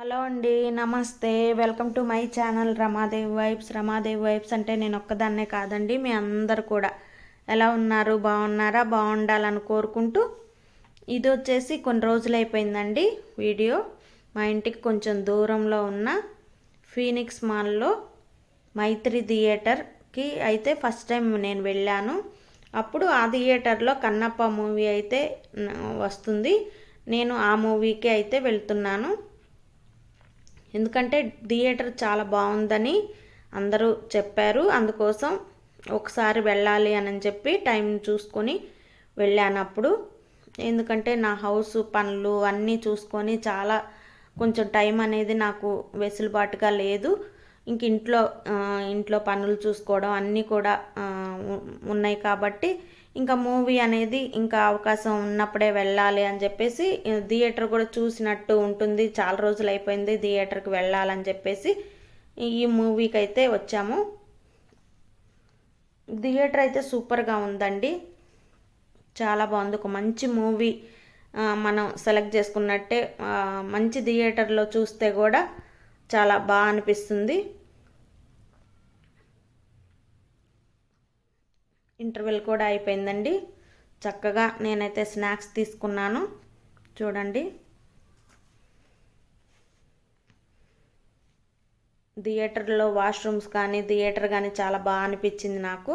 Hello అండి నమస్తే. Welcome to my channel Ramadevi vibes. Ramadevi vibes అంటే నేను ఒక్కదాన్నే కాదండి మీ అందరు కూడా. ఎలా ఉన్నారు? బాగున్నారా? బాగుండాలని కోరుకుంటూ ఇది వచ్చేసి కొన్ని రోజులు అయిపోయిందండి వీడియో. మా ఇంటికి కొంచెం దూరంలో ఉన్న ఫీనిక్స్ మాల్లో మైత్రి థియేటర్కి అయితే ఫస్ట్ టైం నేను వెళ్ళాను. అప్పుడు ఆ థియేటర్లో కన్నప్ప మూవీ అయితే వస్తుంది. నేను ఆ మూవీకి అయితే వెళ్తున్నాను. ఎందుకంటే థియేటర్ చాలా బాగుందని అందరూ చెప్పారు. అందుకోసం ఒకసారి వెళ్ళాలి అని చెప్పి టైం చూసుకొని వెళ్ళాను అప్పుడు. ఎందుకంటే నా హౌస్ పనులు అన్నీ చూసుకొని చాలా కొంచెం టైం అనేది నాకు వెసులుబాటుగా లేదు. ఇంక ఇంట్లో ఇంట్లో పనులు చూసుకోవడం అన్నీ కూడా ఉన్నాయి కాబట్టి ఇంకా మూవీ అనేది ఇంకా అవకాశం ఉన్నప్పుడే వెళ్ళాలి అని చెప్పేసి థియేటర్ కూడా చూసినట్టు ఉంటుంది. చాలా రోజులు అయిపోయింది థియేటర్కి వెళ్ళాలని చెప్పేసి ఈ మూవీకి అయితే వచ్చాము. థియేటర్ అయితే సూపర్గా ఉందండి. చాలా బాగుంది. ఒక మంచి మూవీ మనం సెలెక్ట్ చేసుకున్నట్టే మంచి థియేటర్లో చూస్తే కూడా చాలా బాగా అనిపిస్తుంది. ఇంటర్వెల్ కూడా అయిపోయిందండి. చక్కగా నేనైతే స్నాక్స్ తీసుకున్నాను. చూడండి. థియేటర్లో వాష్రూమ్స్ కానీ థియేటర్ కానీ చాలా బాగా అనిపించింది నాకు.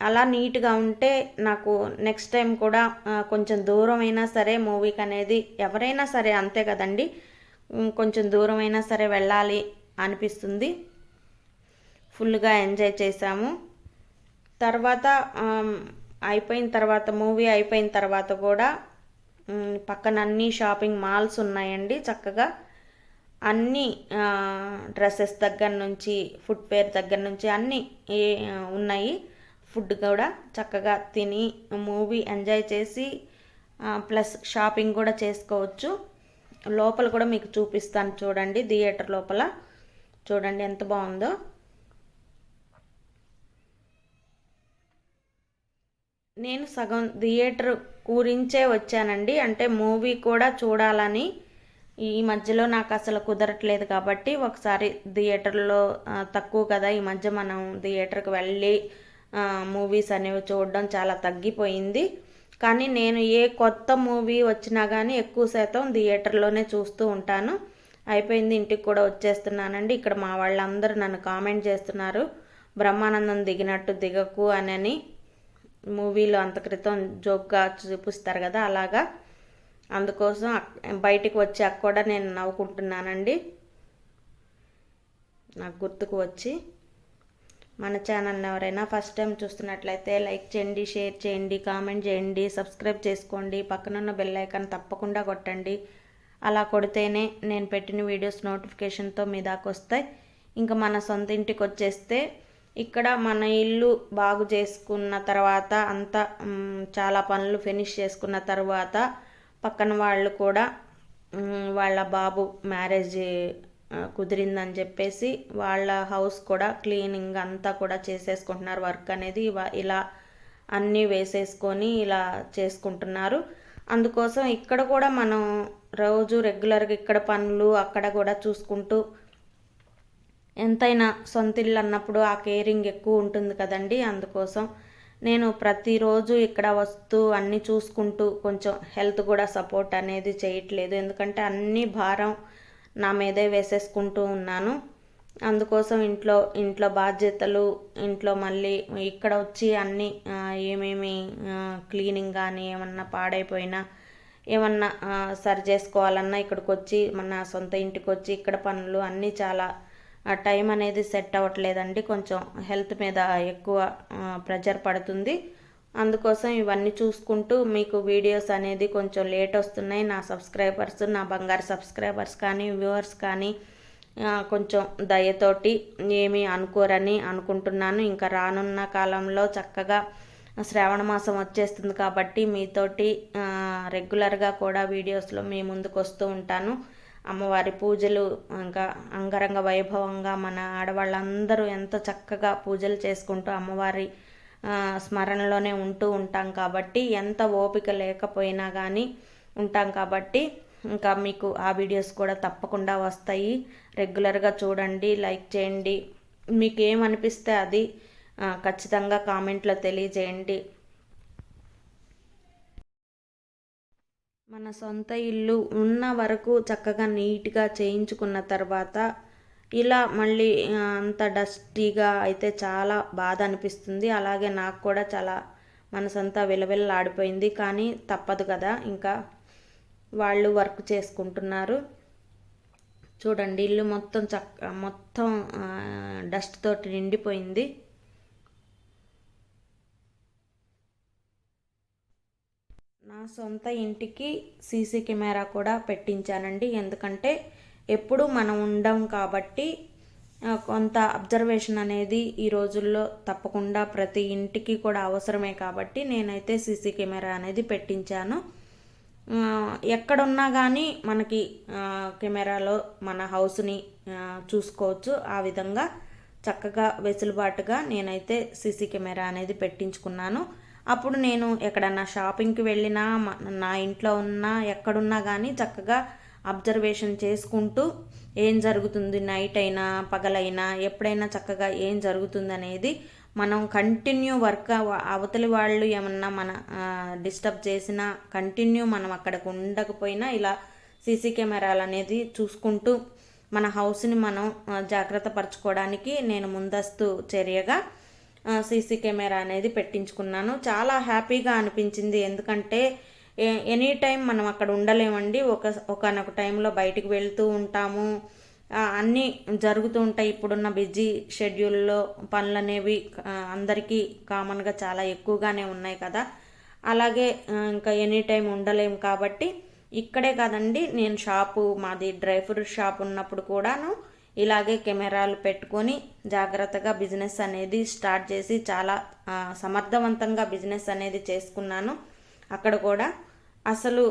అలా నీట్గా ఉంటే నాకు నెక్స్ట్ టైం కూడా కొంచెం దూరం అయినా సరే మూవీకి అనేది ఎవరైనా సరే అంతే కదండి. కొంచెం దూరం అయినా సరే వెళ్ళాలి అనిపిస్తుంది. ఫుల్గా ఎంజాయ్ చేసాము తర్వాత అయిపోయిన తర్వాత మూవీ అయిపోయిన తర్వాత కూడా పక్కన అన్ని షాపింగ్ మాల్స్ ఉన్నాయండి చక్కగా. అన్ని డ్రెస్సెస్ దగ్గర నుంచి ఫుట్వేర్ దగ్గర నుంచి అన్నీ ఏ ఉన్నాయి. ఫుడ్ కూడా చక్కగా తిని మూవీ ఎంజాయ్ చేసి ప్లస్ షాపింగ్ కూడా చేసుకోవచ్చు. లోపల కూడా మీకు చూపిస్తాను చూడండి థియేటర్ లోపల. చూడండి ఎంత బాగుందో. నేను సగం థియేటర్ గురించే వచ్చానండి. అంటే మూవీ కూడా చూడాలని ఈ మధ్యలో నాకు అసలు కుదరట్లేదు కాబట్టి ఒకసారి థియేటర్లో తక్కువ కదా. ఈ మధ్య మనం థియేటర్కి వెళ్ళి మూవీస్ అనేవి చూడడం చాలా తగ్గిపోయింది. కానీ నేను ఏ కొత్త మూవీ వచ్చినా కానీ ఎక్కువ శాతం థియేటర్లోనే చూస్తూ ఉంటాను. అయిపోయింది ఇంటికి కూడా వచ్చేస్తున్నానండి. ఇక్కడ మా వాళ్ళందరూ నన్ను కామెంట్ చేస్తున్నారు. బ్రహ్మానందం దిగినట్టు దిగకు అని మూవీలో అంత క్రితం జోక్గా చూపిస్తారు కదా అలాగా. అందుకోసం బయటికి వచ్చాక కూడా నేను నవ్వుకుంటున్నానండి. నాకు గుర్తుకు వచ్చి. మన ఛానల్ని ఎవరైనా ఫస్ట్ టైం చూస్తున్నట్లయితే లైక్ చేయండి షేర్ చేయండి కామెంట్ చేయండి సబ్స్క్రైబ్ చేసుకోండి పక్కనున్న బెల్ ఐకాన్ తప్పకుండా కొట్టండి. అలా కొడితేనే నేను పెట్టిన వీడియోస్ నోటిఫికేషన్తో మీ దాకా వస్తాయి. ఇంకా మన సొంత ఇంటికి వచ్చేస్తే ఇక్కడ మన ఇల్లు బాగు చేసుకున్న తర్వాత అంతా చాలా పనులు ఫినిష్ చేసుకున్న తర్వాత పక్కన వాళ్ళు కూడా వాళ్ళ బాబు మ్యారేజ్ కుదిరిందని చెప్పేసి వాళ్ళ హౌస్ కూడా క్లీనింగ్ అంతా కూడా చేసేసుకుంటున్నారు. వర్క్ అనేది ఇలా అన్నీ వేసేసుకొని ఇలా చేసుకుంటున్నారు. అందుకోసం ఇక్కడ కూడా మనం రోజు రెగ్యులర్గా ఇక్కడ పనులు అక్కడ కూడా చూసుకుంటూ ఎంతైనా సొంత ఇల్లు అన్నప్పుడు ఆ కేరింగ్ ఎక్కువ ఉంటుంది కదండి. అందుకోసం నేను ప్రతిరోజు ఇక్కడ వస్తూ అన్నీ చూసుకుంటూ కొంచెం హెల్త్ కూడా సపోర్ట్ అనేది చేయట్లేదు. ఎందుకంటే అన్ని భారం నా మీదే వేసేసుకుంటూ ఉన్నాను. అందుకోసం ఇంట్లో ఇంట్లో బాధ్యతలు ఇంట్లో మళ్ళీ ఇక్కడ వచ్చి అన్నీ ఏమేమి క్లీనింగ్ కానీ ఏమన్నా పాడైపోయినా ఏమన్నా సరి చేసుకోవాలన్నా ఇక్కడికి వచ్చి మన సొంత ఇంటికి వచ్చి ఇక్కడ పనులు అన్నీ చాలా టైం అనేది సెట్ అవ్వట్లేదండి. కొంచెం హెల్త్ మీద ఎక్కువ ప్రెజర్ పడుతుంది. అందుకోసం ఇవన్నీ చూసుకుంటూ మీకు వీడియోస్ అనేది కొంచెం లేట్ వస్తున్నాయి. నా సబ్స్క్రైబర్స్ నా బంగారు సబ్స్క్రైబర్స్ కానీ వ్యూవర్స్ కానీ కొంచెం దయతోటి ఏమీ అనుకోరని అనుకుంటున్నాను. ఇంకా రానున్న కాలంలో చక్కగా శ్రావణ మాసం వచ్చేస్తుంది కాబట్టి మీతోటి రెగ్యులర్గా కూడా వీడియోస్లో మీ ముందుకు వస్తూ ఉంటాను. అమ్మవారి పూజలు ఇంకా అంగరంగ వైభవంగా మన ఆడవాళ్ళందరూ ఎంతో చక్కగా పూజలు చేసుకుంటూ అమ్మవారి స్మరణలోనే ఉంటూ ఉంటాం కాబట్టి ఎంత ఓపిక లేకపోయినా కానీ ఉంటాం కాబట్టి ఇంకా మీకు ఆ వీడియోస్ కూడా తప్పకుండా వస్తాయి. రెగ్యులర్గా చూడండి లైక్ చేయండి. మీకు ఏమనిపిస్తే అది ఖచ్చితంగా కామెంట్లో తెలియజేయండి. మన సొంత ఇల్లు ఉన్న వరకు చక్కగా నీట్గా చేయించుకున్న తర్వాత ఇలా మళ్ళీ అంత డస్టీగా అయితే చాలా బాధ అనిపిస్తుంది. అలాగే నాకు కూడా చాలా మనసంతా విలవిల్లాడిపోయింది. కానీ తప్పదు కదా ఇంకా వాళ్ళు వర్క్ చేసుకుంటున్నారు. చూడండి ఇల్లు మొత్తం చక్క మొత్తం డస్ట్ తోటి నిండిపోయింది. నా సొంత ఇంటికి సీసీ కెమెరా కూడా పెట్టించానండి. ఎందుకంటే ఎప్పుడు మనం ఉండం కాబట్టి కొంత అబ్జర్వేషన్ అనేది ఈ రోజుల్లో తప్పకుండా ప్రతి ఇంటికి కూడా అవసరమే కాబట్టి నేనైతే సీసీ కెమెరా అనేది పెట్టించాను. ఎక్కడున్నా కానీ మనకి కెమెరాలో మన హౌస్ని చూసుకోవచ్చు. ఆ విధంగా చక్కగా వెసులుబాటుగా నేనైతే సీసీ కెమెరా అనేది పెట్టించుకున్నాను. అప్పుడు నేను ఎక్కడన్నా షాపింగ్కి వెళ్ళినా నా ఇంట్లో ఉన్నా ఎక్కడున్నా కానీ చక్కగా అబ్జర్వేషన్ చేసుకుంటూ ఏం జరుగుతుంది నైట్ అయినా పగలైనా ఎప్పుడైనా చక్కగా ఏం జరుగుతుంది అనేది మనం కంటిన్యూ వర్క్ అవతలి వాళ్ళు ఏమన్నా మన డిస్టర్బ్ చేసినా కంటిన్యూ మనం అక్కడికి ఉండకపోయినా ఇలా సీసీ కెమెరాలు అనేది చూసుకుంటూ మన హౌస్ని మనం జాగ్రత్త పరచుకోవడానికి నేను ముందస్తు చర్యగా సీసీ కెమెరా అనేది పెట్టించుకున్నాను. చాలా హ్యాపీగా అనిపించింది. ఎందుకంటే ఎనీ టైం మనం అక్కడ ఉండలేమండి. ఒక ఒకనొక టైంలో బయటికి వెళ్తూ ఉంటాము. అన్నీ జరుగుతూ ఉంటాయి. ఇప్పుడున్న బిజీ షెడ్యూల్లో పనులు అనేవి అందరికీ కామన్గా చాలా ఎక్కువగానే ఉన్నాయి కదా. అలాగే ఇంకా ఎనీ టైం ఉండలేము కాబట్టి ఇక్కడే కాదండి. నేను షాపు మాది డ్రై ఫ్రూట్ షాప్ ఉన్నప్పుడు కూడాను ఇలాగే కెమెరాలు పెట్టుకొని జాగ్రత్తగా బిజినెస్ అనేది స్టార్ట్ చేసి చాలా సమర్థవంతంగా బిజినెస్ అనేది చేసుకున్నాను. అక్కడ కూడా అసలు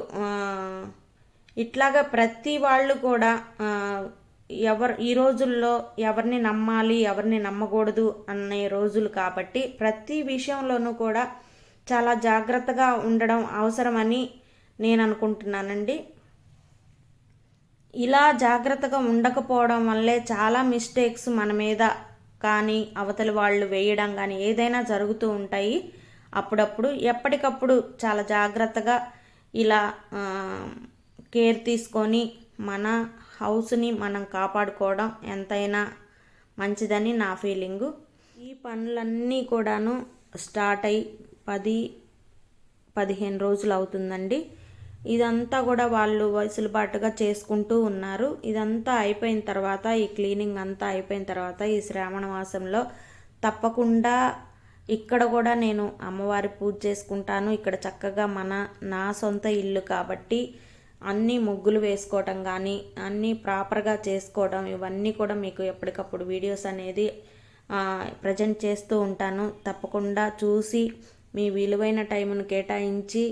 ఇట్లాగా ప్రతి వాళ్ళు కూడా ఎవరు ఈ రోజుల్లో ఎవరిని నమ్మాలి ఎవరిని నమ్మకూడదు అనే రోజులు కాబట్టి ప్రతి విషయంలోనూ కూడా చాలా జాగ్రత్తగా ఉండడం అవసరమని నేను అనుకుంటున్నానండి. ఇలా జాగ్రత్తగా ఉండకపోవడం వల్లే చాలా మిస్టేక్స్ మన మీద కానీ అవతలి వాళ్ళు వేయడం కానీ ఏదైనా జరుగుతూ ఉంటాయి. అప్పుడప్పుడు ఎప్పటికప్పుడు చాలా జాగ్రత్తగా ఇలా కేర్ తీసుకొని మన హౌస్ని మనం కాపాడుకోవడం ఎంతైనా మంచిదని నా ఫీలింగు ఈ పనులన్నీ కూడాను స్టార్ట్ అయ్యి పది పదిహేను రోజులు అవుతుందండి. ఇదంతా కూడా వాళ్ళు వెసులుబాటుగా చేసుకుంటూ ఉన్నారు. ఇదంతా అయిపోయిన తర్వాత ఈ క్లీనింగ్ అంతా అయిపోయిన తర్వాత ఈ శ్రావణ మాసంలో తప్పకుండా ఇక్కడ కూడా నేను అమ్మవారి పూజ చేసుకుంటాను. ఇక్కడ చక్కగా మన నా సొంత ఇల్లు కాబట్టి అన్నీ ముగ్గులు వేసుకోవటం కానీ అన్నీ ప్రాపర్గా చేసుకోవడం ఇవన్నీ కూడా మీకు ఎప్పటికప్పుడు వీడియోస్ అనేది ప్రజెంట్ చేస్తూ ఉంటాను. తప్పకుండా చూసి మీ విలువైన టైంను కేటాయించి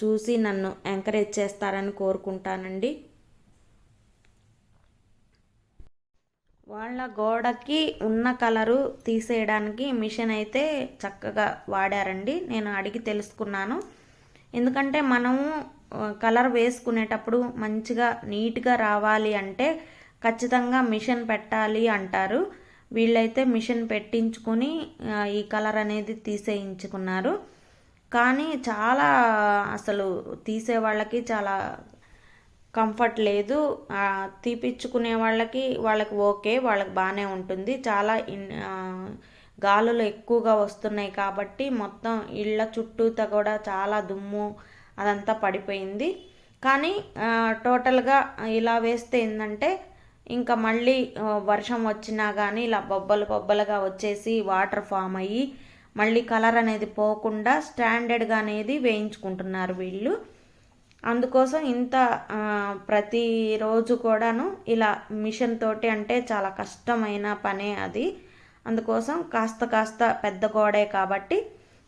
చూసి నన్ను ఎంకరేజ్ చేస్తారని కోరుకుంటానండి. వాళ్ళ గోడకి ఉన్న కలరు తీసేయడానికి మిషన్ అయితే చక్కగా వాడారండి. నేను అడిగి తెలుసుకున్నాను. ఎందుకంటే మనము కలర్ వేసుకునేటప్పుడు మంచిగా నీట్గా రావాలి అంటే ఖచ్చితంగా మిషన్ పెట్టాలి అంటారు. వీళ్ళైతే మిషన్ పెట్టించుకొని ఈ కలర్ అనేది తీసేయించుకున్నారు. కానీ చాలా అసలు తీసే వాళ్ళకి చాలా కంఫర్ట్ లేదు. తీపిచ్చుకునే వాళ్ళకి వాళ్ళకి ఓకే వాళ్ళకి బాగానే ఉంటుంది. చాలా గాలులు ఎక్కువగా వస్తున్నాయి కాబట్టి మొత్తం ఇళ్ళ చుట్టూతా కూడా చాలా దుమ్ము అదంతా పడిపోయింది. కానీ టోటల్గా ఇలా వేస్తే ఏంటంటే ఇంకా మళ్ళీ వర్షం వచ్చినా కానీ ఇలా బొబ్బలు బొబ్బలుగా వచ్చేసి వాటర్ ఫామ్ అయ్యి మళ్ళీ కలర్ అనేది పోకుండా స్టాండర్డ్గా అనేది వేయించుకుంటున్నారు వీళ్ళు. అందుకోసం ఇంత ప్రతిరోజు కూడాను ఇలా మిషన్ తోటి అంటే చాలా కష్టమైన పనే అది. అందుకోసం కాస్త కాస్త పెద్ద గోడే కాబట్టి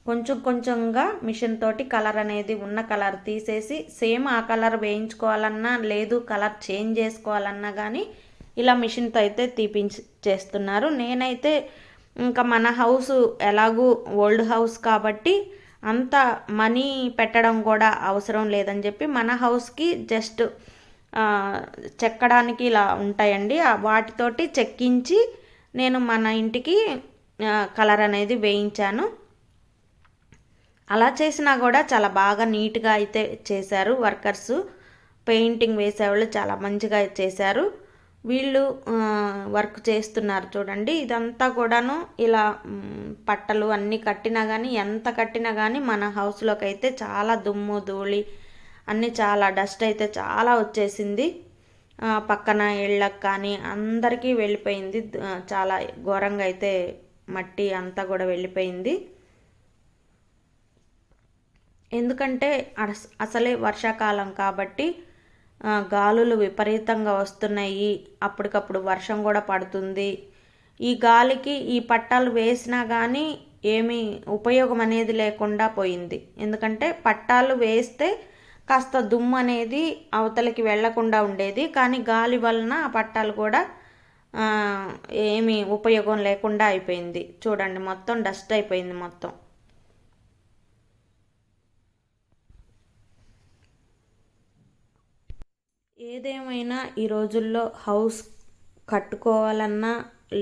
కొంచెం కొంచెంగా మిషన్ తోటి కలర్ అనేది ఉన్న కలర్ తీసేసి సేమ్ ఆ కలర్ వేయించుకోవాలన్నా లేదు కలర్ చేంజ్ చేసుకోవాలన్నా కానీ ఇలా మిషన్తో అయితే తీపించి చేస్తున్నారు. నేనైతే ఇంకా మన హౌస్ ఎలాగూ ఓల్డ్ హౌస్ కాబట్టి అంత మనీ పెట్టడం కూడా అవసరం లేదని చెప్పి మన హౌస్కి జస్ట్ చెక్కడానికి ఇలా ఉంటాయండి. వాటితోటి చెక్కించి నేను మన ఇంటికి కలర్ అనేది వేయించాను. అలా చేసినా కూడా చాలా బాగా నీట్గా అయితే చేశారు వర్కర్స్. పెయింటింగ్ వేసేవాళ్ళు చాలా మంచిగా చేశారు. వీళ్ళు వర్క్ చేస్తున్నారు చూడండి. ఇదంతా కూడాను ఇలా పట్టలు అన్నీ కట్టినా కానీ ఎంత కట్టినా కానీ మన హౌస్లోకి అయితే చాలా దుమ్ము ధూళి అన్నీ చాలా డస్ట్ అయితే చాలా వచ్చేసింది. పక్కన ఇళ్ళకి కానీ అందరికీ వెళ్ళిపోయింది. చాలా ఘోరంగా అయితే మట్టి అంతా కూడా వెళ్ళిపోయింది. ఎందుకంటే అసలే వర్షాకాలం కాబట్టి గాలులు విపరీతంగా వస్తున్నాయి. అప్పటికప్పుడు వర్షం కూడా పడుతుంది. ఈ గాలికి ఈ పట్టాలు వేసినా కానీ ఏమీ ఉపయోగం అనేది లేకుండా పోయింది. ఎందుకంటే పట్టాలు వేస్తే కాస్త దుమ్ము అనేది అవతలకి వెళ్ళకుండా ఉండేది. కానీ గాలి వలన ఆ పట్టాలు కూడా ఏమీ ఉపయోగం లేకుండా అయిపోయింది. చూడండి మొత్తం డస్ట్ అయిపోయింది మొత్తం. ఏదేమైనా ఈ రోజుల్లో హౌస్ కట్టుకోవాలన్నా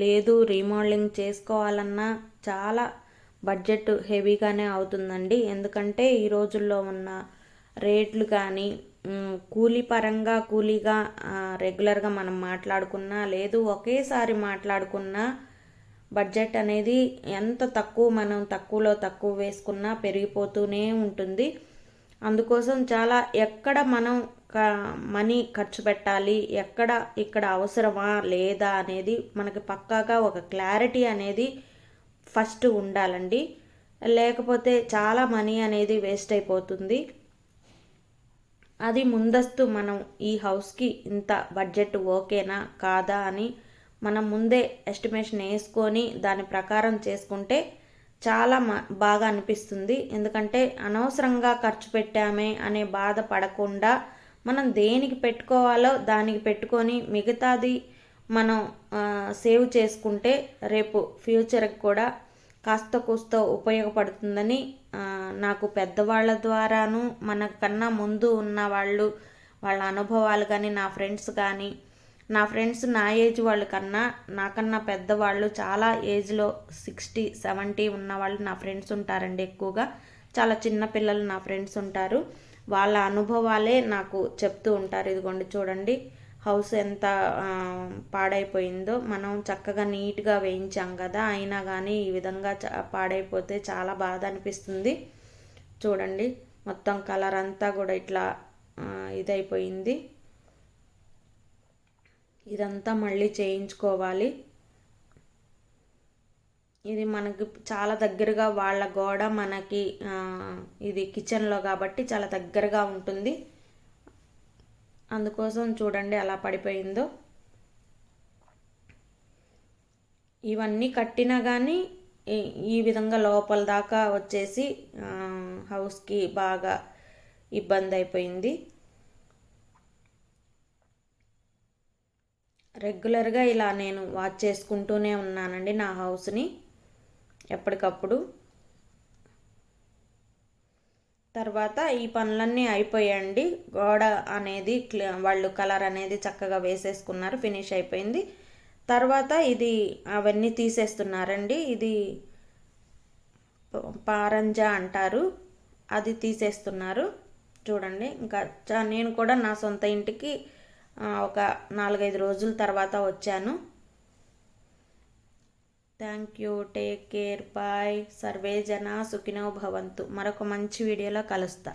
లేదు రీమోడలింగ్ చేసుకోవాలన్నా చాలా బడ్జెట్ హెవీగానే అవుతుందండి. ఎందుకంటే ఈ రోజుల్లో ఉన్న రేట్లు కానీ కూలీ పరంగా కూలీగా రెగ్యులర్గా మనం మాట్లాడుకున్నా లేదు ఒకేసారి మాట్లాడుకున్నా బడ్జెట్ అనేది ఎంత తక్కువ మనం తక్కువలో తక్కువ వేసుకున్నా పెరిగిపోతూనే ఉంటుంది. అందుకోసం చాలా ఎక్కడ మనం మనీ ఖర్చు పెట్టాలి ఎక్కడ ఇక్కడ అవసరమా లేదా అనేది మనకి పక్కాగా ఒక క్లారిటీ అనేది ఫస్ట్ ఉండాలండి. లేకపోతే చాలా మనీ అనేది వేస్ట్ అయిపోతుంది. అది ముందస్తు మనం ఈ హౌస్కి ఇంత బడ్జెట్ ఓకేనా కాదా అని మనం ముందే ఎస్టిమేషన్ వేసుకొని దాని ప్రకారం చేసుకుంటే చాలా బాగా అనిపిస్తుంది. ఎందుకంటే అనవసరంగా ఖర్చు పెట్టామే అనే బాధ పడకుండా మనం దేనికి పెట్టుకోవాలో దానికి పెట్టుకొని మిగతాది మనం సేవ్ చేసుకుంటే రేపు ఫ్యూచర్కి కూడా కాస్త కూస్త ఉపయోగపడుతుందని నాకు పెద్దవాళ్ళ ద్వారాను మనకన్నా ముందు ఉన్న వాళ్ళు వాళ్ళ అనుభవాలు కానీ నా ఫ్రెండ్స్ కానీ నా ఫ్రెండ్స్ నా ఏజ్ వాళ్ళ కన్నా నాకన్నా పెద్దవాళ్ళు చాలా ఏజ్లో సిక్స్టీ సెవెంటీ ఉన్న వాళ్ళు నా ఫ్రెండ్స్ ఉంటారండి ఎక్కువగా. చాలా చిన్న పిల్లలు నా ఫ్రెండ్స్ ఉంటారు. వాళ్ళ అనుభవాలే నాకు చెప్తూ ఉంటారు. ఇదిగోండి చూడండి. హౌస్ ఎంత పాడైపోయిందో. మనం చక్కగా నీట్గా వేయించాం కదా. అయినా కానీ ఈ విధంగా పాడైపోతే చాలా బాధ అనిపిస్తుంది. చూడండి. మొత్తం కలర్ అంతా కూడా ఇట్లా ఇదైపోయింది. ఇదంతా మళ్ళీ చేయించుకోవాలి. ఇది మనకి చాలా దగ్గరగా వాళ్ళ గోడ మనకి ఇది కిచెన్లో కాబట్టి చాలా దగ్గరగా ఉంటుంది. అందుకోసం చూడండి అలా పడిపోయిందో. ఇవన్నీ కట్టినా కానీ ఈ విధంగా లోపల దాకా వచ్చేసి హౌస్కి బాగా ఇబ్బంది అయిపోయింది. రెగ్యులర్గా ఇలా నేను వాచ్ చేసుకుంటూనే ఉన్నానండి నా హౌస్ని ఎప్పటికప్పుడు. తర్వాత ఈ పనులన్నీ అయిపోయాయండి గోడ అనేది వాళ్ళు కలర్ అనేది చక్కగా వేసేసుకున్నారు ఫినిష్ అయిపోయింది. తర్వాత ఇది అవన్నీ తీసేస్తున్నారండి. ఇది పారంజా అంటారు. అది తీసేస్తున్నారు. చూడండి ఇంకా నేను కూడా నా సొంత ఇంటికి ఒక నాలుగైదు రోజుల తర్వాత వచ్చాను. Thank you take care bye survey జన సుఖినో భవంతు. మరొక మంచి వీడియోలో కలుస్తా.